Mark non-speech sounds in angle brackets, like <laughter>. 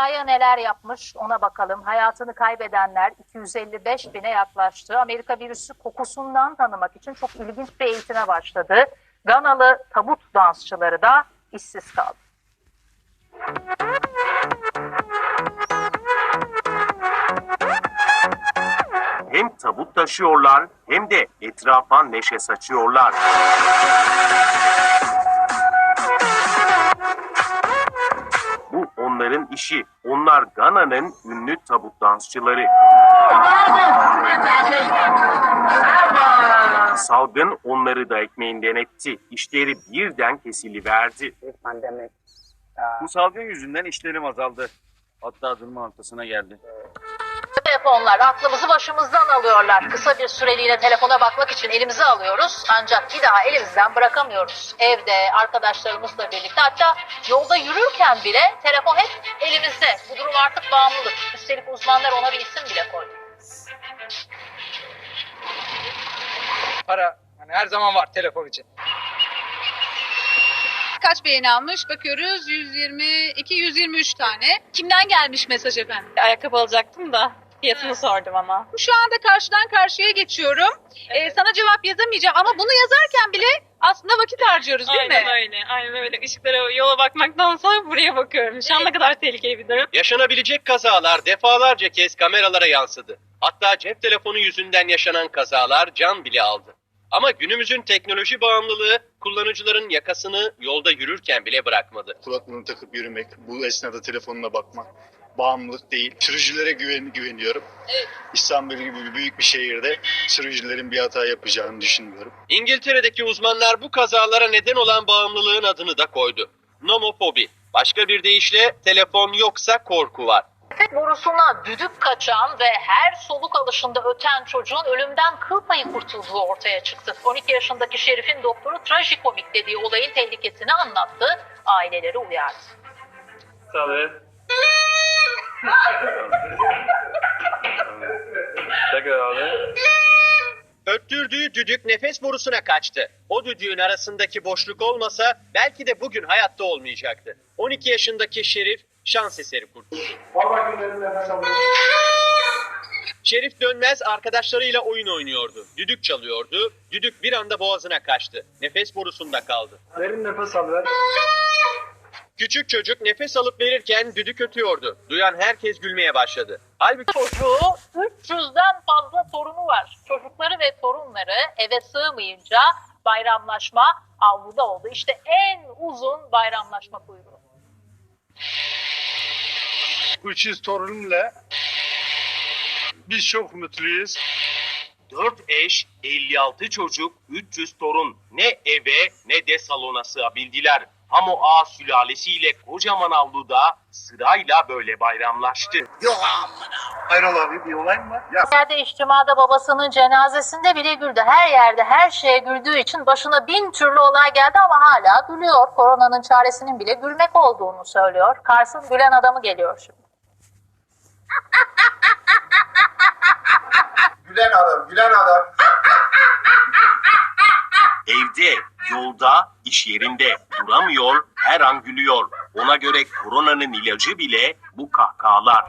Dünyaya neler yapmış ona bakalım. Hayatını kaybedenler 255 bine yaklaştı. Amerika virüsü kokusundan tanımak için çok ilginç bir eğitime başladı. Ganalı tabut dansçıları da işsiz kaldı. Hem tabut taşıyorlar hem de etrafa neşe saçıyorlar. Onların işi. Onlar Gana'nın ünlü tabut dansçıları. Salgın onları da ekmeğinden etti. İşleri birden kesiliverdi. Bu salgın yüzünden işlerim azaldı. Hatta durumun ortasına geldi. Telefonlar aklımızı başımızdan alıyorlar. Kısa bir süreliğine telefona bakmak için elimize alıyoruz. Ancak bir daha elimizden bırakamıyoruz. Evde arkadaşlarımızla birlikte hatta yolda yürürken bile telefon hep elimizde. Bu durum artık bağımlılık. Üstelik uzmanlar ona bir isim bile koydu. para hani her zaman var telefon için. Kaç beğeni almış? Bakıyoruz 122, 123 tane. Kimden gelmiş mesaj efendim? Ayakkabı alacaktım da fiyatını sordum ama. Şu anda karşıdan karşıya geçiyorum. Ee, sana cevap yazamayacağım ama bunu yazarken bile aslında vakit harcıyoruz değil Aynen mi? öyle. Aynen öyle. Işıklara yola bakmaktansa buraya bakıyorum. Şu an ne kadar tehlikeli bir durum. Yaşanabilecek kazalar defalarca kez kameralara yansıdı. Hatta cep telefonu yüzünden yaşanan kazalar can bile aldı. Ama günümüzün teknoloji bağımlılığı kullanıcıların yakasını yolda yürürken bile bırakmadı. kulaklığını takıp yürümek, bu esnada telefonuna bakmak bağımlılık değil. Sürücülere güven, güveniyorum. Evet. İstanbul gibi büyük bir şehirde sürücülerin bir hata yapacağını düşünmüyorum. İngiltere'deki uzmanlar bu kazalara neden olan bağımlılığın adını da koydu. Nomofobi. Başka bir deyişle telefon yoksa korku var. Nefes borusuna düdük kaçan ve her soluk alışında öten çocuğun ölümden kıl payı kurtulduğu ortaya çıktı. 12 yaşındaki Şerif'in doktoru trajikomik dediği olayın tehlikesini anlattı, aileleri uyardı. Tabii. Tekrar abi. Öttürdüğü düdük nefes borusuna kaçtı. O düdüğün arasındaki boşluk olmasa belki de bugün hayatta olmayacaktı. 12 yaşındaki Şerif şans eseri kurtuldu. <laughs> Şerif Dönmez arkadaşlarıyla oyun oynuyordu. Düdük çalıyordu. Düdük bir anda boğazına kaçtı. Nefes borusunda kaldı. Derin nefes al ver. <laughs> Küçük çocuk nefes alıp verirken düdük ötüyordu. Duyan herkes gülmeye başladı. Halbuki Çocuğu 300'den fazla torunu var. Çocukları ve torunları eve sığmayınca bayramlaşma avluda oldu. İşte en uzun bayramlaşma kuyruğu. 300 torunumla biz çok mutluyuz. 4 eş, 56 çocuk, 300 torun. Ne eve ne de salona sığabildiler. Ama Ağa sülalesiyle kocaman avluda sırayla böyle bayramlaştı. Hayrola abi bir olay mı var? Ya Yerde içtimada babasının cenazesinde bile güldü. Her yerde her şeye güldüğü için başına bin türlü olay geldi ama hala gülüyor. Koronanın çaresinin bile gülmek olduğunu söylüyor. Kars'ın gülen adamı geliyor şimdi. <laughs> gülen adam, gülen adam. Evde, yolda, iş yerinde duramıyor, her an gülüyor. Ona göre koronanın ilacı bile bu kahkahalar.